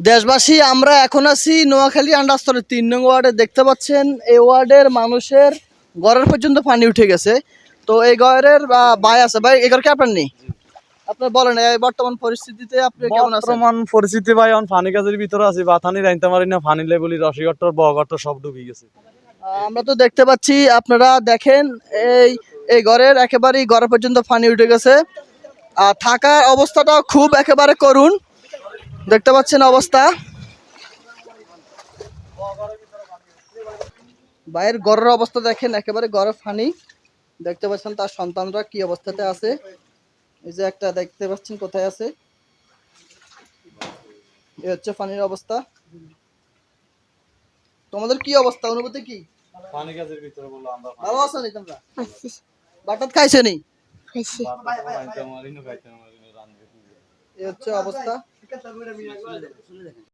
দেশবাসী আমরা এখন আছি নোয়াখালী আন্ডারস্তরের তিন নং ওয়ার্ডে দেখতে পাচ্ছেন এই ওয়ার্ডের মানুষের ঘরের পর্যন্ত পানি উঠে গেছে। তো এই ঘরের ভাই আছে। ভাই এগুলো কি আপনার নেই? আপনার বলেন এই বর্তমান পরিস্থিতিতে আপনি কেমন আছেন? বর্তমান পরিস্থিতি ভাই ফানি গাছের ভিতরে আছি। বাথানি রাইতে না লেবুলি রসিগট্টর সব ডুবে গেছে। আমরা তো দেখতে পাচ্ছি আপনারা দেখেন এই এই ঘরের একেবারেই ঘর পর্যন্ত পানি উঠে গেছে। আর থাকার অবস্থাটা খুব একেবারে করুন দেখতে পাচ্ছেন অবস্থা। বাইরের ঘরের অবস্থা দেখেন একেবারে ঘরে ফানি। দেখতে পাচ্ছেন তার সন্তানরা কি অবস্থাতে আছে। এই যে একটা দেখতে পাচ্ছেন কোথায় আছে। এই হচ্ছে ফানির অবস্থা। তোমাদের কি অবস্থা অনুভূতি কি? ফানি গাছের ভিতরে বলল আমরা ভালো আছো নি তোমরা? বাটাত খাইছো নি? এই হচ্ছে অবস্থা। কথা বলে মিয়া গো